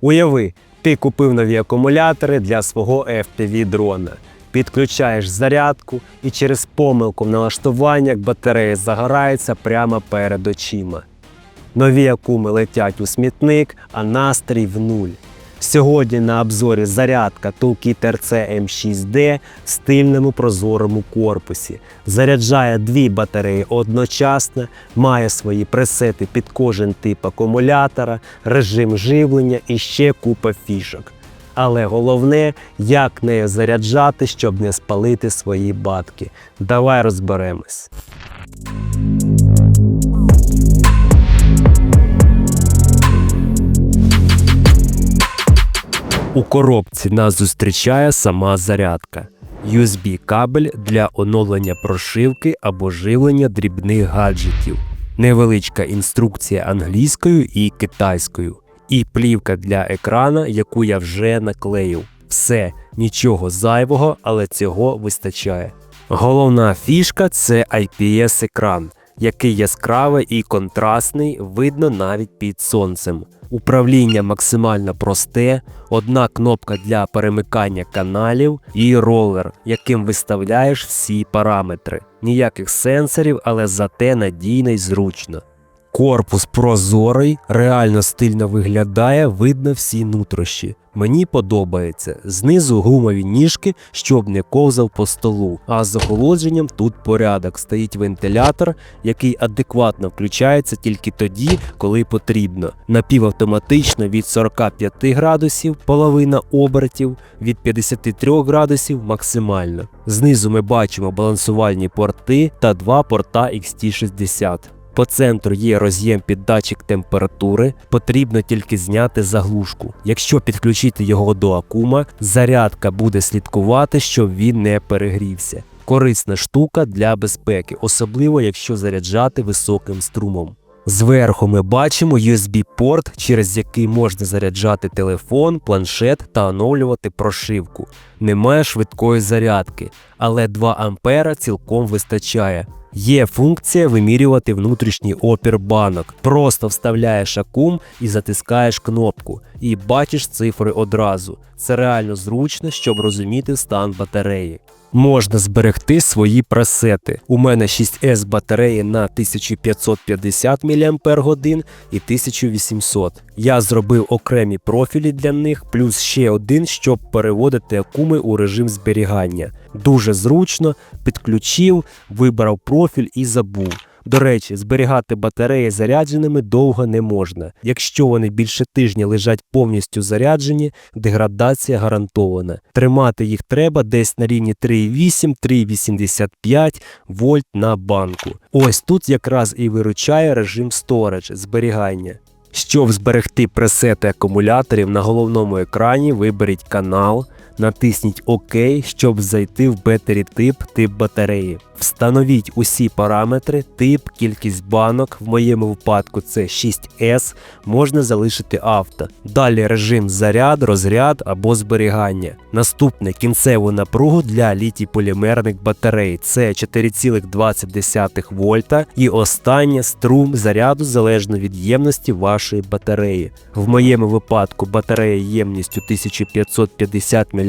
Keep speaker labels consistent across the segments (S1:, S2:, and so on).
S1: Уяви, ти купив нові акумулятори для свого FPV дрона. Підключаєш зарядку і через помилку в налаштуваннях батарея загорається прямо перед очима. Нові акуми летять у смітник, а настрій в нуль. Сьогодні на обзорі зарядка Toolkit RC M6D в стильному прозорому корпусі. Заряджає дві батареї одночасно, має свої пресети під кожен тип акумулятора, режим живлення і ще купа фішок. Але головне, як нею заряджати, щоб не спалити свої батки. Давай розберемось. У коробці нас зустрічає сама зарядка. USB-кабель для оновлення прошивки або живлення дрібних гаджетів, невеличка інструкція англійською і китайською, і плівка для екрана, яку я вже наклеїв. Все, нічого зайвого, але цього вистачає. Головна фішка це IPS-екран, який яскравий і контрастний, видно навіть під сонцем. Управління максимально просте, одна кнопка для перемикання каналів і ролер, яким виставляєш всі параметри. Ніяких сенсорів, але зате надійно й зручно. Корпус прозорий, реально стильно виглядає, видно всі нутрощі. Мені подобається. Знизу гумові ніжки, щоб не ковзав по столу. А з охолодженням тут порядок. Стоїть вентилятор, який адекватно включається тільки тоді, коли потрібно. Напівавтоматично від 45 градусів, половина обертів, від 53 градусів максимально. Знизу ми бачимо балансувальні порти та два порта XT60. По центру є роз'єм під датчик температури, потрібно тільки зняти заглушку. Якщо підключити його до акума, зарядка буде слідкувати, щоб він не перегрівся. Корисна штука для безпеки, особливо якщо заряджати високим струмом. Зверху ми бачимо USB-порт, через який можна заряджати телефон, планшет та оновлювати прошивку. Немає швидкої зарядки, але 2 ампера цілком вистачає. Є функція вимірювати внутрішній опір банок. Просто вставляєш акум і затискаєш кнопку, і бачиш цифри одразу. Це реально зручно, щоб розуміти стан батареї. Можна зберегти свої пресети. У мене 6S батареї на 1550 мАч і 1800. Я зробив окремі профілі для них, плюс ще один, щоб переводити акуми у режим зберігання. Дуже зручно, підключив, вибрав профіль і забув. До речі, зберігати батареї зарядженими довго не можна. Якщо вони більше тижня лежать повністю заряджені, деградація гарантована. Тримати їх треба десь на рівні 3,8-3,85 вольт на банку. Ось тут якраз і виручає режим Storage зберігання. Щоб зберегти пресети акумуляторів на головному екрані, виберіть канал, натисніть ОК, щоб зайти в бетері тип тип батареї. Встановіть усі параметри, тип, кількість банок, в моєму випадку це 6S, можна залишити авто. Далі режим заряд, розряд або зберігання. Наступне кінцеву напругу для літій-полімерних батарей це 4,20 вольта і останнє струм заряду залежно від ємності вашої батареї. В моєму випадку батарея ємністю 1550 мАч,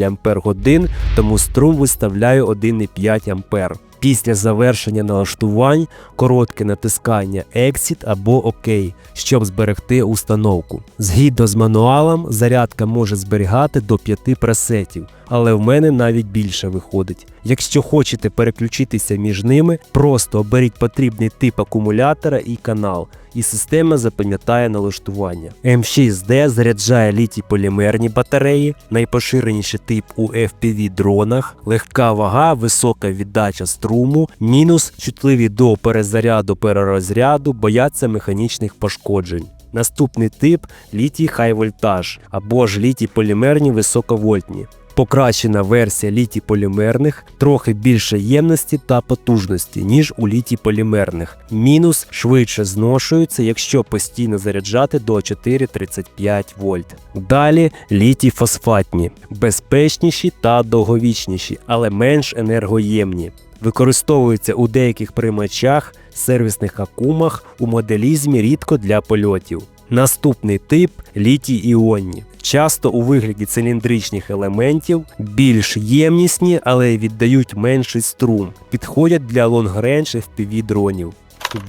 S1: тому струм виставляю 1,5 А. Після завершення налаштувань коротке натискання Exit або ОК, щоб зберегти установку. Згідно з мануалом, зарядка може зберігати до 5 пресетів, але в мене навіть більше виходить. Якщо хочете переключитися між ними, просто оберіть потрібний тип акумулятора і канал, і система запам'ятає налаштування. М6D заряджає літій полімерні батареї, найпоширеніший тип у FPV дронах, легка вага, висока віддача струму, мінус чутливі до перезаряду перерозряду, бояться механічних пошкоджень. Наступний тип літій хай вольтаж або ж літій полімерні високовольтні. Покращена версія літій полімерних, трохи більше ємності та потужності, ніж у літій полімерних. Мінус швидше зношується, якщо постійно заряджати до 4,35 вольт. Далі літій фосфатні, безпечніші та довговічніші, але менш енергоємні. Використовуються у деяких приймачах, сервісних акумах, у моделізмі рідко для польотів. Наступний тип літій іонні. Часто у вигляді циліндричних елементів, більш ємнісні, але й віддають менший струм, підходять для лонгрендж FPV дронів.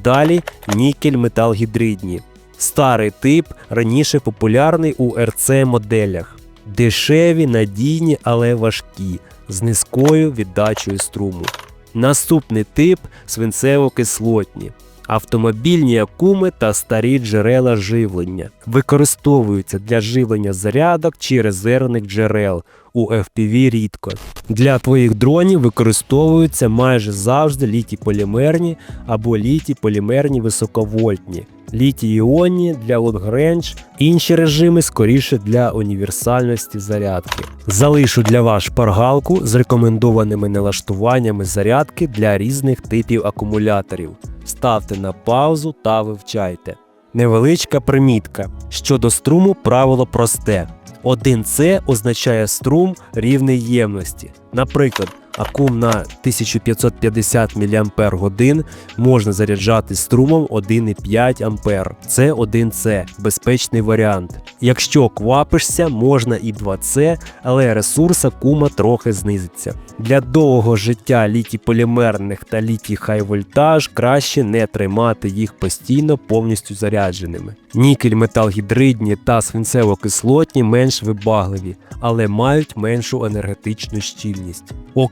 S1: Далі нікель металгідридні. Старий тип раніше популярний у РЦ моделях. Дешеві, надійні, але важкі, з низькою віддачею струму. Наступний тип свинцево-кислотні. Автомобільні акуми та старі джерела живлення використовуються для живлення зарядок чи резервних джерел. У FPV рідко. Для твоїх дронів використовуються майже завжди літій-полімерні або літій-полімерні високовольтні, літій-іонні для лонгрендж, інші режими скоріше для універсальності зарядки. Залишу для вас шпаргалку з рекомендованими налаштуваннями зарядки для різних типів акумуляторів. Ставте на паузу та вивчайте. Невеличка примітка. Щодо струму правило просте. 1С означає струм рівний ємності. Наприклад, акум на 1550 мАч можна заряджати струмом 1,5 А. Це 1С, безпечний варіант. Якщо квапишся, можна і 2С, але ресурс акума трохи знизиться. Для довгого життя літій-полімерних та літій хай вольтаж краще не тримати їх постійно повністю зарядженими. Нікель металгідридні та свинцево-кислотні менш вибагливі, але мають меншу енергетичну щільність.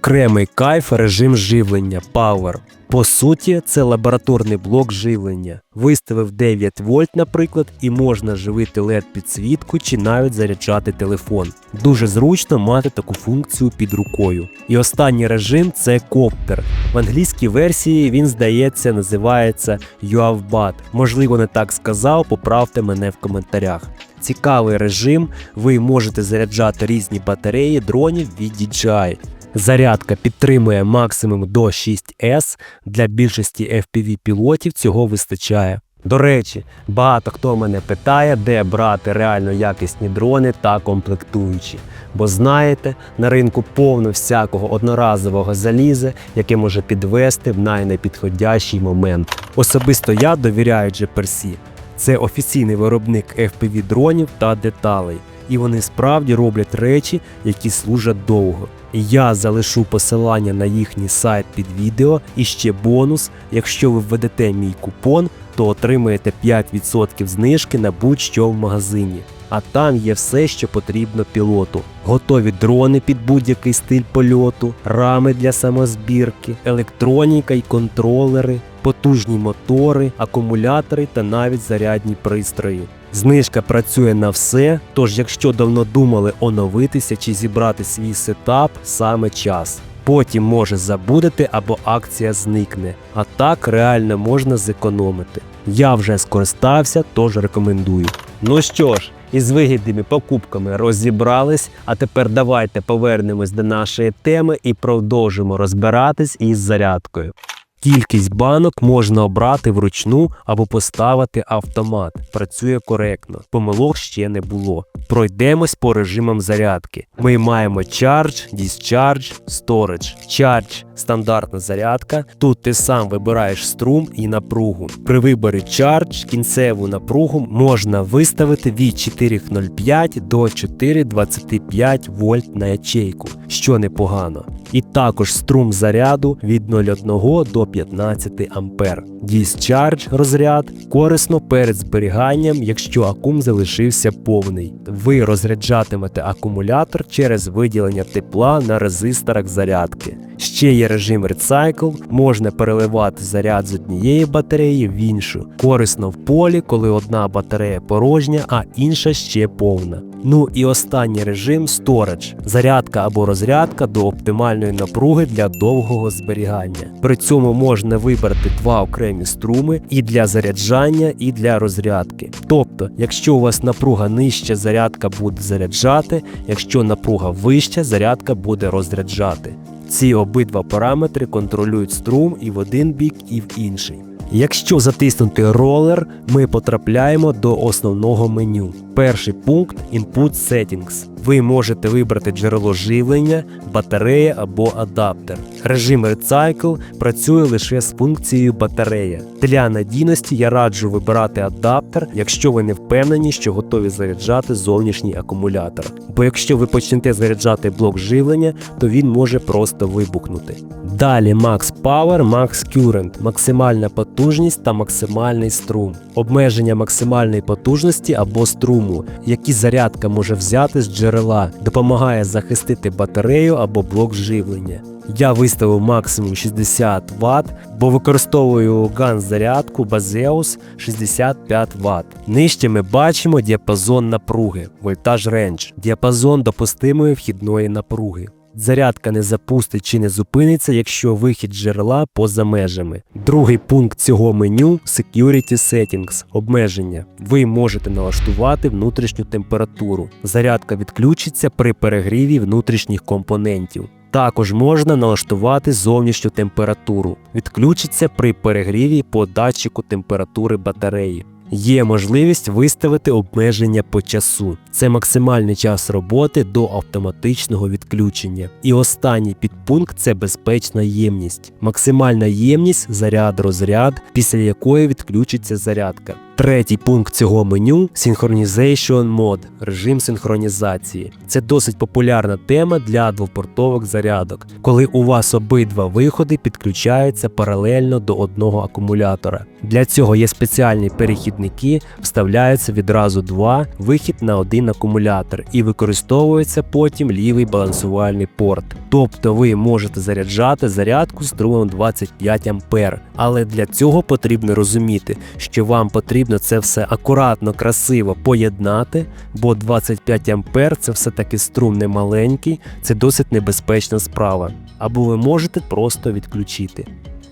S1: Окремий кайф режим живлення Power. По суті, це лабораторний блок живлення. Виставив 9 вольт, наприклад, і можна живити led підсвітку чи навіть заряджати телефон. Дуже зручно мати таку функцію під рукою. І останній режим це коптер. В англійській версії він, здається, називається UAVBAT. Можливо, не так сказав, поправте мене в коментарях. Цікавий режим, ви можете заряджати різні батареї дронів від DJI. Зарядка підтримує максимум до 6S. Для більшості FPV пілотів цього вистачає. До речі, багато хто мене питає, де брати реально якісні дрони та комплектуючі. Бо знаєте, на ринку повно всякого одноразового заліза, яке може підвести в найнепідходящий момент. Особисто я довіряю GPRC. Це офіційний виробник FPV дронів та деталей, і вони справді роблять речі, які служать довго. Я залишу посилання на їхній сайт під відео і ще бонус. Якщо ви введете мій купон, то отримаєте 5% знижки на будь-що в магазині. А там є все, що потрібно пілоту: готові дрони під будь-який стиль польоту, рами для самозбірки, електроніка і контролери, потужні мотори, акумулятори та навіть зарядні пристрої. Знижка працює на все, тож якщо давно думали оновитися чи зібрати свій сетап, саме час. Потім може забудете або акція зникне, а так реально можна зекономити. Я вже скористався, тож рекомендую. Ну що ж, із вигідними покупками розібрались, а тепер давайте повернемось до нашої теми і продовжимо розбиратись із зарядкою. Кількість банок можна обрати вручну або поставити автомат. Працює коректно. Помилок ще не було. Пройдемось по режимам зарядки. Ми маємо Charge, Discharge, Storage. Charge стандартна зарядка. Тут ти сам вибираєш струм і напругу. При виборі Charge кінцеву напругу можна виставити від 4,05 до 4,25 вольт на ячейку, що непогано. І також струм заряду від 0,1 до 15 ампер. Discharge розряд корисно перед зберіганням, якщо акум залишився повний. Ви розряджатимете акумулятор через виділення тепла на резисторах зарядки. Ще є режим Recycle, можна переливати заряд з однієї батареї в іншу. Корисно в полі, коли одна батарея порожня, а інша ще повна. Ну і останній режим Storage – зарядка або розрядка до оптимальної напруги для довгого зберігання. При цьому можна вибрати два окремі струми і для заряджання, і для розрядки. Тобто, якщо у вас напруга нижча, зарядка буде заряджати, якщо напруга вища, зарядка буде розряджати. Ці обидва параметри контролюють струм і в один бік, і в інший. Якщо затиснути ролер, ми потрапляємо до основного меню. Перший пункт Input Settings. Ви можете вибрати джерело живлення, батарея або адаптер. Режим Recycle працює лише з функцією батарея. Для надійності я раджу вибирати адаптер, якщо ви не впевнені, що готові заряджати зовнішній акумулятор. Бо якщо ви почнете заряджати блок живлення, то він може просто вибухнути. Далі Max Power, Max Current, максимальна потужність та максимальний струм, обмеження максимальної потужності або струму, які зарядка може взяти з джерела, допомагає захистити батарею або блок живлення. Я виставив максимум 60 Вт, бо використовую ган зарядку Baseus 65 Вт. Нижче ми бачимо діапазон напруги, вольтаж рендж, діапазон допустимої вхідної напруги. Зарядка не запустить чи не зупиниться, якщо вихід джерела поза межами. Другий пункт цього меню Security Settings обмеження. Ви можете налаштувати внутрішню температуру. Зарядка відключиться при перегріві внутрішніх компонентів. Також можна налаштувати зовнішню температуру. Відключиться при перегріві по датчику температури батареї. Є можливість виставити обмеження по часу. Це максимальний час роботи до автоматичного відключення. І останній підпункт це безпечна ємність. Максимальна ємність заряд-розряд, після якої відключиться зарядка. Третій пункт цього меню Synchronization Mode режим синхронізації. Це досить популярна тема для двопортових зарядок, коли у вас обидва виходи підключаються паралельно до одного акумулятора. Для цього є спеціальні перехідники, вставляються відразу два вихід на один акумулятор і використовується потім лівий балансувальний порт. Тобто ви можете заряджати зарядку струмом 25 А. Але для цього потрібно розуміти, що вам потрібно це все акуратно, красиво поєднати, бо 25 А це все-таки струм не маленький, це досить небезпечна справа. Або ви можете просто відключити.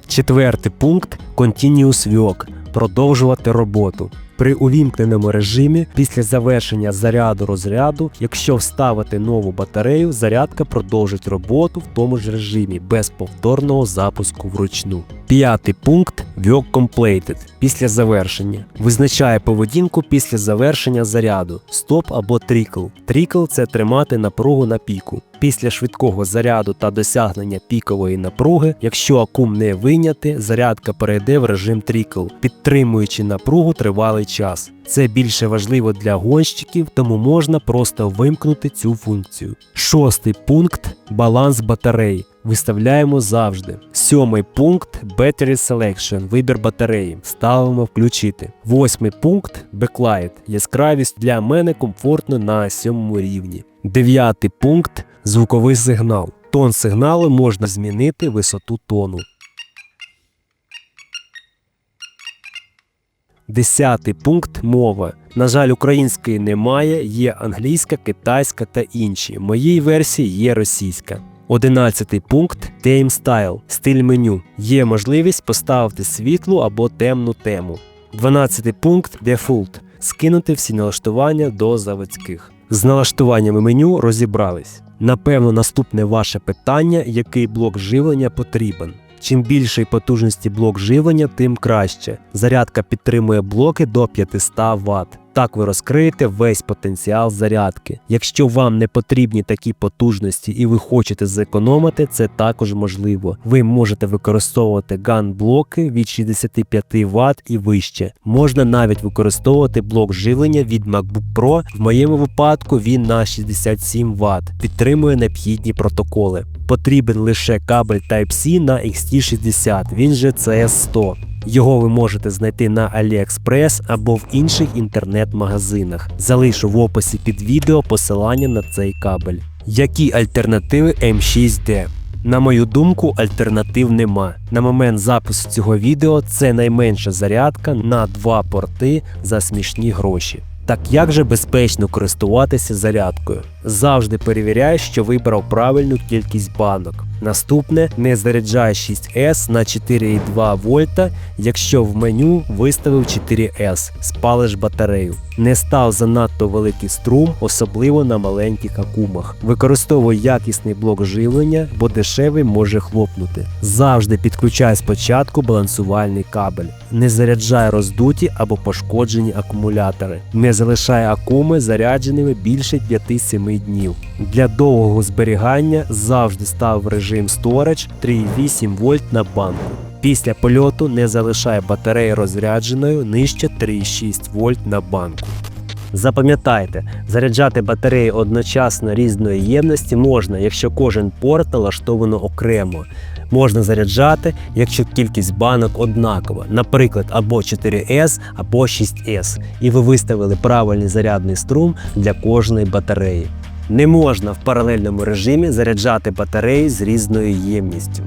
S1: Четвертий пункт Continuous Work – продовжувати роботу. При увімкненому режимі після завершення заряду розряду, якщо вставити нову батарею, зарядка продовжить роботу в тому ж режимі без повторного запуску вручну. П'ятий пункт Work Completed після завершення. Визначає поведінку після завершення заряду стоп або трікл. Трікл це тримати напругу на піку. Після швидкого заряду та досягнення пікової напруги, якщо акум не вийняти, зарядка перейде в режим трікл, підтримуючи напругу тривалий час. Це більше важливо для гонщиків, тому можна просто вимкнути цю функцію. Шостий пункт баланс батарей. Виставляємо завжди. Сьомий пункт Battery Selection, вибір батареї. Ставимо включити. Восьмий пункт Backlight. Яскравість для мене комфортно на сьомому рівні. Дев'ятий пункт звуковий сигнал. Тон сигналу можна змінити висоту тону. Десятий пункт мова. На жаль, української немає, є англійська, китайська та інші. В моїй версії є російська. Одинадцятий пункт Theme Style – стиль меню. Є можливість поставити світлу або темну тему. Дванадцятий пункт Default – скинути всі налаштування до заводських. З налаштуваннями меню розібрались. Напевно, наступне ваше питання, який блок живлення потрібен. Чим більший потужності блок живлення, тим краще. Зарядка підтримує блоки до 500 Вт. Так ви розкриєте весь потенціал зарядки. Якщо вам не потрібні такі потужності і ви хочете зекономити, це також можливо. Ви можете використовувати ган-блоки від 65 Вт і вище. Можна навіть використовувати блок живлення від MacBook Pro. В моєму випадку він на 67 Вт, підтримує необхідні протоколи. Потрібен лише кабель Type-C на XT60, він же CS100. Його ви можете знайти на AliExpress або в інших інтернет-магазинах. Залишу в описі під відео посилання на цей кабель. Які альтернативи M6D? На мою думку, альтернатив нема. На момент запису цього відео це найменша зарядка на два порти за смішні гроші. Так як же безпечно користуватися зарядкою? Завжди перевіряй, що вибрав правильну кількість банок. Наступне не заряджай 6S на 4,2 вольта, якщо в меню виставив 4S, спалиш батарею. Не став занадто великий струм, особливо на маленьких акумах. Використовуй якісний блок живлення, бо дешевий може хлопнути. Завжди підключай спочатку балансувальний кабель. Не заряджай роздуті або пошкоджені акумулятори. Не залишай акуми зарядженими більше 5-7 днів. Для довгого зберігання завжди став режим Storage 3,8 вольт на банку. Після польоту не залишає батареї розрядженою нижче 3,6 вольт на банку. Запам'ятайте, заряджати батареї одночасно різної ємності можна, якщо кожен порт налаштовано окремо. Можна заряджати, якщо кількість банок однакова, наприклад, або 4S, або 6S, і ви виставили правильний зарядний струм для кожної батареї. Не можна в паралельному режимі заряджати батареї з різною ємністю.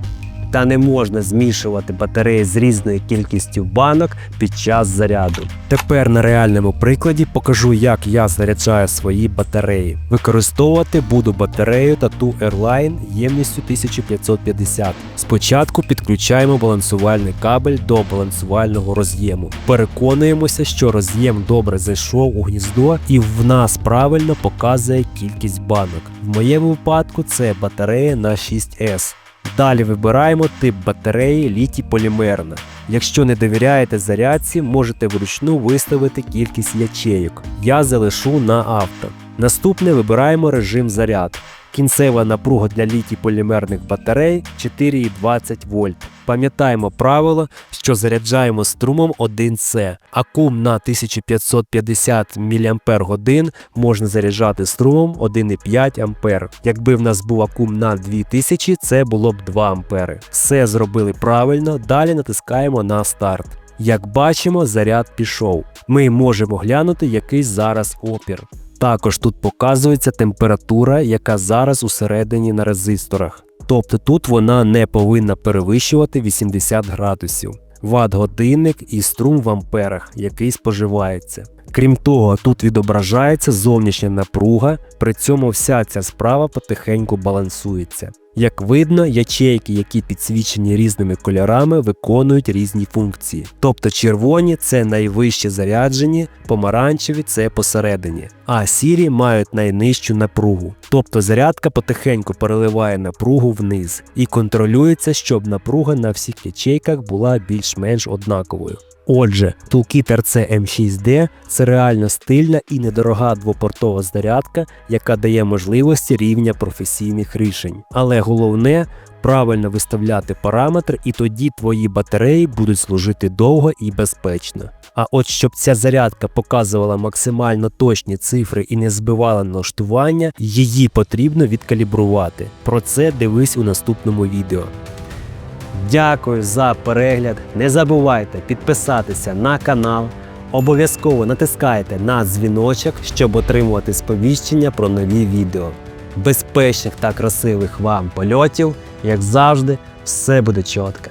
S1: Та не можна змішувати батареї з різною кількістю банок під час заряду. Тепер на реальному прикладі покажу, як я заряджаю свої батареї. Використовувати буду батарею Tatu Airline ємністю 1550. Спочатку підключаємо балансувальний кабель до балансувального роз'єму. Переконуємося, що роз'єм добре зайшов у гніздо і в нас правильно показує кількість банок. В моєму випадку це батарея на 6S. Далі вибираємо тип батареї літій полімерна. Якщо не довіряєте зарядці, можете вручну виставити кількість ячейок. Я залишу на авто. Наступне вибираємо режим заряд. Кінцева напруга для літій полімерних батарей 4,20 вольт. Пам'ятаємо правило, що заряджаємо струмом 1С. Акум на 1550 мАч можна заряджати струмом 1,5 А. Якби в нас був акум на 2000, це було б 2 А. Все зробили правильно, далі натискаємо на старт. Як бачимо, заряд пішов. Ми можемо глянути, який зараз опір. Також тут показується температура, яка зараз усередині на резисторах. Тобто тут вона не повинна перевищувати 80 градусів. Ват годинник і струм в амперах, який споживається. Крім того, тут відображається зовнішня напруга, при цьому вся ця справа потихеньку балансується. Як видно, ячейки, які підсвічені різними кольорами, виконують різні функції. Тобто червоні це найвище заряджені, помаранчеві це посередині, а сірі мають найнижчу напругу. Тобто зарядка потихеньку переливає напругу вниз і контролюється, щоб напруга на всіх ячейках була більш-менш однаковою. Отже, Toolkit RC M6D це реально стильна і недорога двопортова зарядка, яка дає можливості рівня професійних рішень. Але головне правильно виставляти параметри, і тоді твої батареї будуть служити довго і безпечно. А от щоб ця зарядка показувала максимально точні цифри і не збивала налаштування, її потрібно відкалібрувати. Про це дивись у наступному відео. Дякую за перегляд. Не забувайте підписатися на канал. Обов'язково натискайте на дзвіночок, щоб отримувати сповіщення про нові відео. Безпечних та красивих вам польотів, як завжди, все буде чітко.